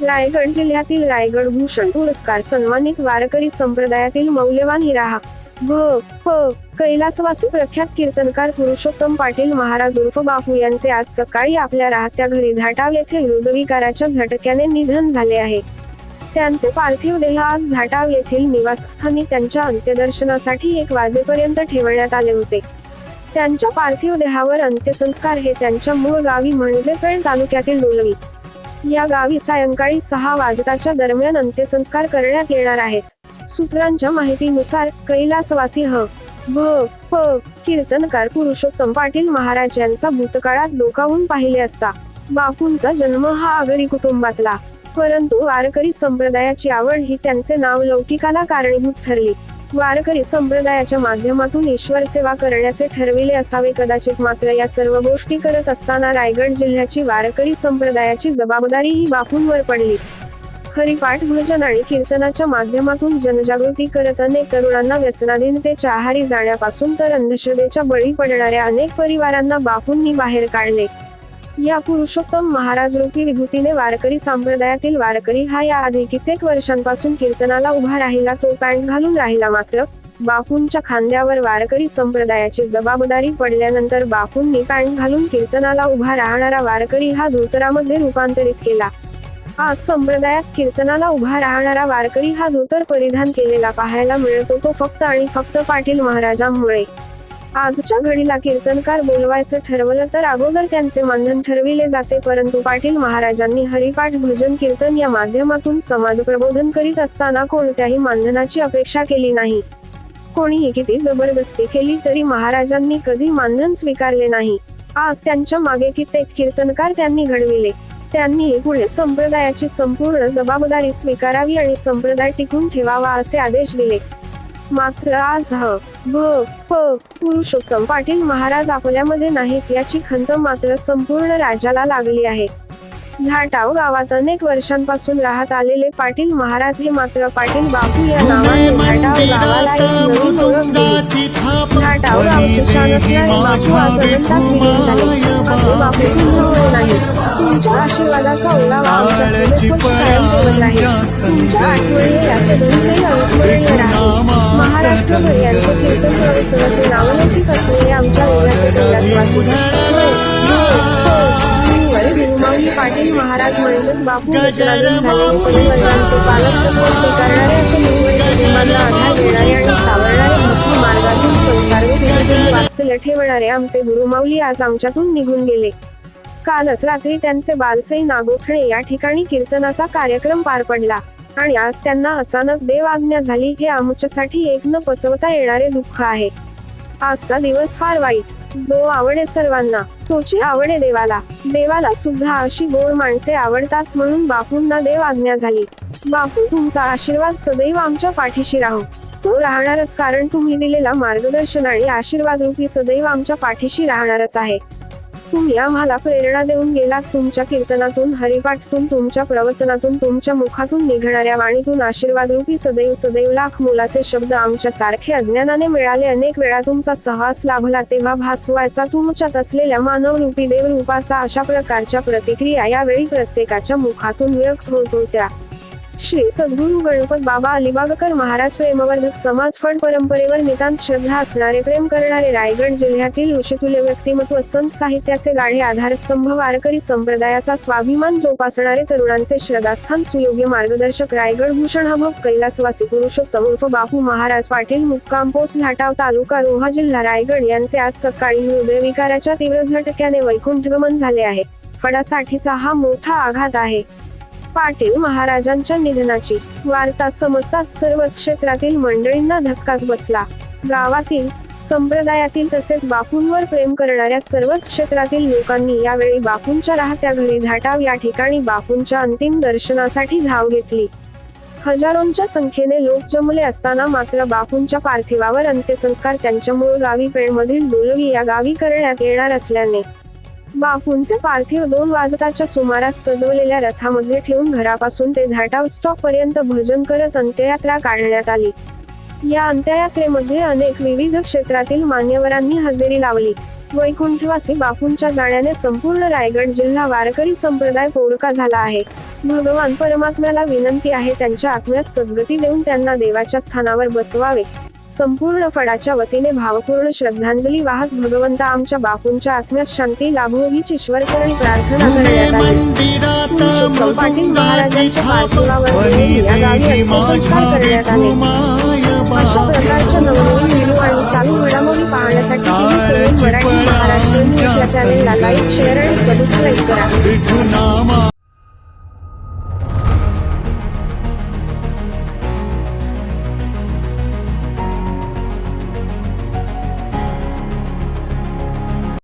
रायगड जिल्ह्यातील रायगड भूषण पुरस्कार सन्मानित वारकरी संप्रदायातील मौल्यवान हिरा भ प कैलासवासी प्रख्यात कीर्तनकार पुरुषोत्तम पाटील महाराज उर्फ बापू यांचे आज सकाळी आपल्या राहत्या घरी धाटाव येथे हृदविकाराच्या झटक्याने निधन झाले आहे. त्यांचे पार्थिव देह आज धाटाव येथील निवासस्थानी त्यांच्या अंत्यदर्शनासाठी एक वाजेपर्यंत ठेवण्यात आले होते. त्यांच्या पार्थिव देहावर अंत्यसंस्कार हे त्यांच्या मूळ गावी म्हणजे पेण तालुक्यातील डोलवी. या गावी सायंकाळी सहा वाजताच्या दरम्यान अंत्यसंस्कार करण्यात येणार आहेत. सूत्रांच्या माहितीनुसार कैलासवासी ह भ प कीर्तनकार पुरुषोत्तम पाटील महाराज यांचा भूतकाळात डोकावून पाहिले असता. बापूंचा जन्म हा आगरी कुटुंबातला. परंतु वारकरी संप्रदायाची आवड ही त्यांचे नाव लौकिकाला कारणीभूत ठरली. वारकरी संप्रदायाच्या माध्यमातून ईश्वर सेवा करण्याचे ठरविले असावे कदाचित मात्र या सर्व गोष्टी करत असताना रायगड जिल्ह्याची वारकरी संप्रदायाची जबाबदारी ही बापूंवर पडली. हरिपाठ भजन आणि कीर्तनाच्या माध्यमातून जनजागृती करत अनेक तरुणांना व्यसनाधीनतेच्या आहारी जाण्यापासून तर अंधश्रद्धेच्या बळी पडणाऱ्या अनेक परिवारांना बापूंनी बाहेर काढले. या पुरुषोत्तम महाराज रूपी विभूतीने वारकरी संप्रदायातील वारकरी हा या आधी कित्येक वर्षांपासून कीर्तनाला उभा राहिला तो पॅन्ट घालून राहिला मात्र बापूंच्या खांद्यावर वारकरी संप्रदायाची जबाबदारी पडल्यानंतर बापूंनी पॅन्ट घालून कीर्तनाला उभा राहणारा वारकरी हा धोतरामध्ये रूपांतरित केला. आज संप्रदायात कीर्तनाला उभा राहणारा वारकरी हा धोतर परिधान केलेला पाहायला मिळतो तो फक्त आणि फक्त पाटील महाराजांमुळे. आजच्या घडीला कीर्तनकार बोलवायचं ठरवलं तर अगोदर त्यांचे मानधन ठरविले जाते परंतु पाटील महाराजांनी हरिपाठ भजन कीर्तन या माध्यमातून समाज प्रबोधन करीत असताना कोणत्याही मानधनाची अपेक्षा केली नाही. कोणीही किती जबरदस्ती केली तरी महाराजांनी कधी मानधन स्वीकारले नाही. आज त्यांच्या मागे कित्येक कीर्तनकार त्यांनी घडविले. त्यांनी पुढे संप्रदायाची संपूर्ण जबाबदारी स्वीकारावी आणि संप्रदाय टिकून ठेवावा असे आदेश दिले. मात्र आज ह भ प पुरुषोत्तम पाटील महाराज आपल्यामध्ये नाहीत याची खंत मात्र संपूर्ण राज्याला लागली आहे. घाटाव गावात अनेक वर्षांपासून राहत आलेले पाटील महाराज हे मात्र पाटील बापू या नावाने घाटाव गावाला एक नवीन ओळख दिली घाटाव गावचे शान असणारे बापू आज अनंतात विलीन झाले. असे बापू. पुन्हा नाही. तुमच्या आशीर्वादाचा ओलावा आमच्या दिवसभर कायम ठेवत राहील तुमच्या आठवणी राहील महाराष्ट्रभर यांचे कीर्तन नावलौकिक असलेले आमच्या ओव्याचे कैलासवासी. पाटील महाराज म्हणजेच बापू झालेले परिवर्तनांचे स्वीकारणारे असे निवडी कुटुंबांना आधार देणारे आणि सावरणारे भक्ती मार्गातून संसार विधीमधून वास्तव्य ठेवणारे आमचे गुरुमाऊली आज आमच्यातून निघून गेले. कालच रात्री त्यांचे बालसई नागोठणे या ठिकाणी कीर्तनाचा कार्यक्रम पार पडला आणि आज त्यांना अचानक देव आज्ञा झाली हे आमच्यासाठी एक न पचवता येणारे दुःख आहे. आजचा दिवस फार वाईट. जो आवडे सर्वांना तोची आवडे देवाला. देवाला सुद्धा अशी गोड माणसे आवडतात म्हणून बापूंना देव आज्ञा झाली. बापू तुमचा आशीर्वाद सदैव आमच्या पाठीशी राहो. तो राहणारच कारण तुम्ही दिलेला मार्गदर्शन आणि आशीर्वाद रूपी सदैव आमच्या पाठीशी राहणारच आहे. तुम्ही आम्हाला प्रेरणा देऊन गेलात. तुमच्या कीर्तनातून हरिपाठतून तुमच्या प्रवचनातून तुमच्या मुखातून निघणाऱ्या वाणीतून आशीर्वाद रूपी सदैव सदैव लाख मुलाचे शब्द आमच्या सारखे अज्ञानाने मिळाले. अनेक वेळा तुमचा सहवास लाभला तेव्हा भासवायचा तुमच्यात असलेल्या मानव रूपी देवरूपाचा अशा प्रकारच्या प्रतिक्रिया यावेळी प्रत्येकाच्या मुखातून व्यक्त होत होत्या. श्री सद्गुरु गणपत बाबा अलिबागकर महाराज प्रेमवर्धक समाज फड परंपरेवर नितांत श्रद्धा असणारे प्रेम करणारे रायगड जिल्ह्यातील ऋषितुल्य व्यक्तिमत्व संत साहित्याचे गाढे आधारस्तंभ वारकरी संप्रदायाचा स्वाभिमान जोपासणारे तरुणांचे श्रद्धास्थान सुयोग्य मार्गदर्शक रायगड भूषण हबब कैलासवासी पुरुषोत्तम उर्फ बापू महाराज पाटील मुक्काम पोस्ट घाटाव तालुका रोहा जिल्हा रायगड यांचे आज सकाळी हृदयविकाराच्या तीव्र झटक्याने वैकुंठगमन झाले आहे. फडासाठीचा हा मोठा आघात आहे. पाटील महाराजांच्या निधनाची वार्ता समजताच सर्वच क्षेत्रातील मंडळींना धक्काच बसला. गावातील संप्रदायातील तसेच बापूंवर प्रेम करणाऱ्या सर्वच क्षेत्रातील लोकांनी यावेळी बापूंच्या राहत्या घरी धाटाव या ठिकाणी बापूंच्या अंतिम दर्शनासाठी धाव घेतली. हजारोंच्या संख्येने लोक जमले असताना मात्र बापूंच्या पार्थिवावर अंत्यसंस्कार त्यांच्या मूळ गावी पेणमधील डोलवी या गावी करण्यात येणार असल्याने बापूंचे पार्थिव दोन वाजताच्या सुमारास सजवलेल्या रथामध्ये ठेवून घरापासून ते धाटाव स्टॉप पर्यंत भजन करत अंत्ययात्रा काढण्यात आली. या अंत्ययात्रेमध्ये अनेक विविध क्षेत्रातील मान्यवरांनी हजेरी लावली. वैकुंठवासी बापूंच्या जाण्याने संपूर्ण रायगड जिल्हा वारकरी संप्रदाय पोरका झाला आहे. भगवान परमात्म्याला विनंती आहे त्यांच्या आत्म्यास सद्गती देऊन त्यांना देवाच्या स्थानावर बसवावे. संपूर्ण फडाच्या वतीने भावपूर्ण श्रद्धांजली वाहत भगवंता आमच्या बापूंच्या आत्म्यास शांती लाभो हीच ईश्वरचरणी प्रार्थना करण्यात आली. पाटील महाराजांच्या पार्थिवावर देवळी या गावी अंत्यसंस्कार करण्यात आले. अशा प्रकारच्या नवनवीन व्हिडिओ आणि चालू घडामोडी पाहण्यासाठी TV seven Marathi Maharashtra news या चॅनेलला लाईक शेअर आणि सबस्क्राईब करा. विठुनामा.